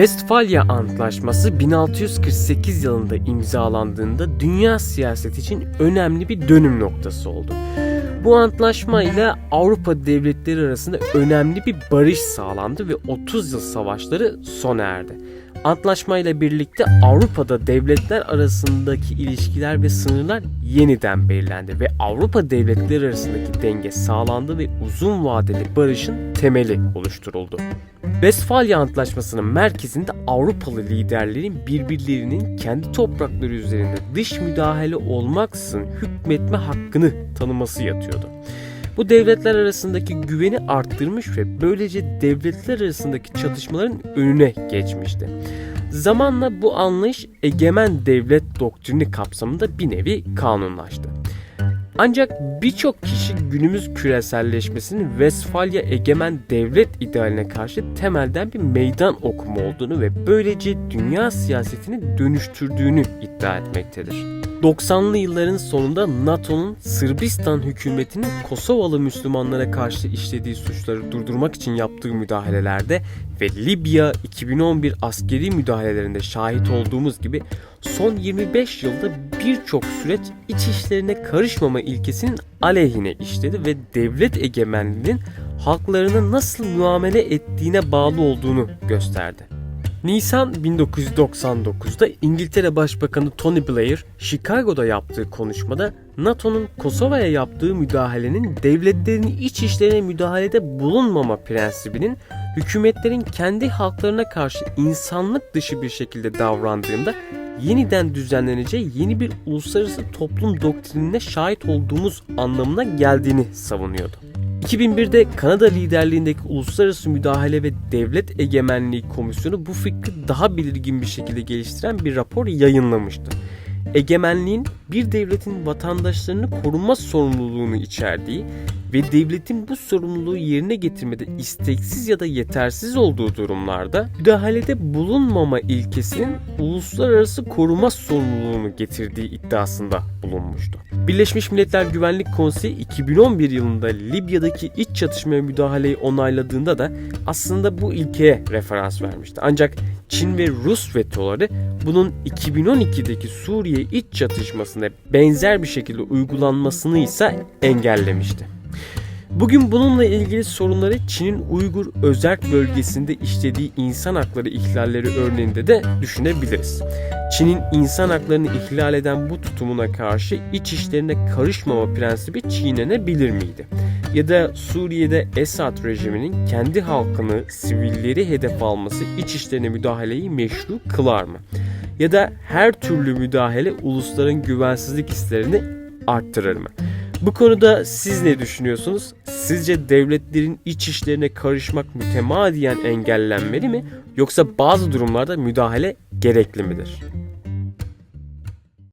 Westfalia Antlaşması 1648 yılında imzalandığında dünya siyaseti için önemli bir dönüm noktası oldu. Bu antlaşma ile Avrupa devletleri arasında önemli bir barış sağlandı ve 30 yıl savaşları sona erdi. Antlaşma ile birlikte Avrupa'da devletler arasındaki ilişkiler ve sınırlar yeniden belirlendi ve Avrupa devletleri arasındaki denge sağlandı ve uzun vadeli barışın temeli oluşturuldu. Westfalia Antlaşması'nın merkezinde Avrupalı liderlerin birbirlerinin kendi toprakları üzerinde dış müdahale olmaksızın hükmetme hakkını tanıması yatıyordu. Bu devletler arasındaki güveni arttırmış ve böylece devletler arasındaki çatışmaların önüne geçmişti. Zamanla bu anlayış egemen devlet doktrini kapsamında bir nevi kanunlaştı. Ancak birçok kişi günümüz küreselleşmesinin Westfalia egemen devlet idealine karşı temelden bir meydan okuma olduğunu ve böylece dünya siyasetini dönüştürdüğünü iddia etmektedir. 90'lı yılların sonunda NATO'nun Sırbistan hükümetinin Kosovalı Müslümanlara karşı işlediği suçları durdurmak için yaptığı müdahalelerde ve Libya 2011 askeri müdahalelerinde şahit olduğumuz gibi son 25 yılda birçok süreç iç işlerine karışmama ilkesinin aleyhine işledi ve devlet egemenliğinin halklarına nasıl muamele ettiğine bağlı olduğunu gösterdi. Nisan 1999'da İngiltere Başbakanı Tony Blair, Chicago'da yaptığı konuşmada NATO'nun Kosova'ya yaptığı müdahalenin devletlerin iç işlerine müdahalede bulunmama prensibinin hükümetlerin kendi halklarına karşı insanlık dışı bir şekilde davrandığında yeniden düzenleneceği yeni bir uluslararası toplum doktrinine şahit olduğumuz anlamına geldiğini savunuyordu. 2001'de Kanada liderliğindeki Uluslararası Müdahale ve Devlet Egemenliği Komisyonu bu fikri daha belirgin bir şekilde geliştiren bir rapor yayınlamıştı. Egemenliğin bir devletin vatandaşlarını koruma sorumluluğunu içerdiği ve devletin bu sorumluluğu yerine getirmede isteksiz ya da yetersiz olduğu durumlarda müdahalede bulunmama ilkesinin uluslararası koruma sorumluluğunu getirdiği iddiasında bulunmuştu. Birleşmiş Milletler Güvenlik Konseyi 2011 yılında Libya'daki iç çatışmaya müdahaleyi onayladığında da aslında bu ilkeye referans vermişti. Ancak Çin ve Rus vetoları bunun 2012'deki Suriye iç çatışmasına benzer bir şekilde uygulanmasını ise engellemişti. Bugün bununla ilgili sorunları Çin'in Uygur özerk bölgesinde işlediği insan hakları ihlalleri örneğinde de düşünebiliriz. Çin'in insan haklarını ihlal eden bu tutumuna karşı iç işlerine karışmama prensibi çiğnenebilir miydi? Ya da Suriye'de Esad rejiminin kendi halkını, sivilleri hedef alması iç işlerine müdahaleyi meşru kılar mı? Ya da her türlü müdahale ulusların güvensizlik hislerini arttırır mı? Bu konuda siz ne düşünüyorsunuz? Sizce devletlerin iç işlerine karışmak mütemadiyen engellenmeli mi? Yoksa bazı durumlarda müdahale gerekli midir?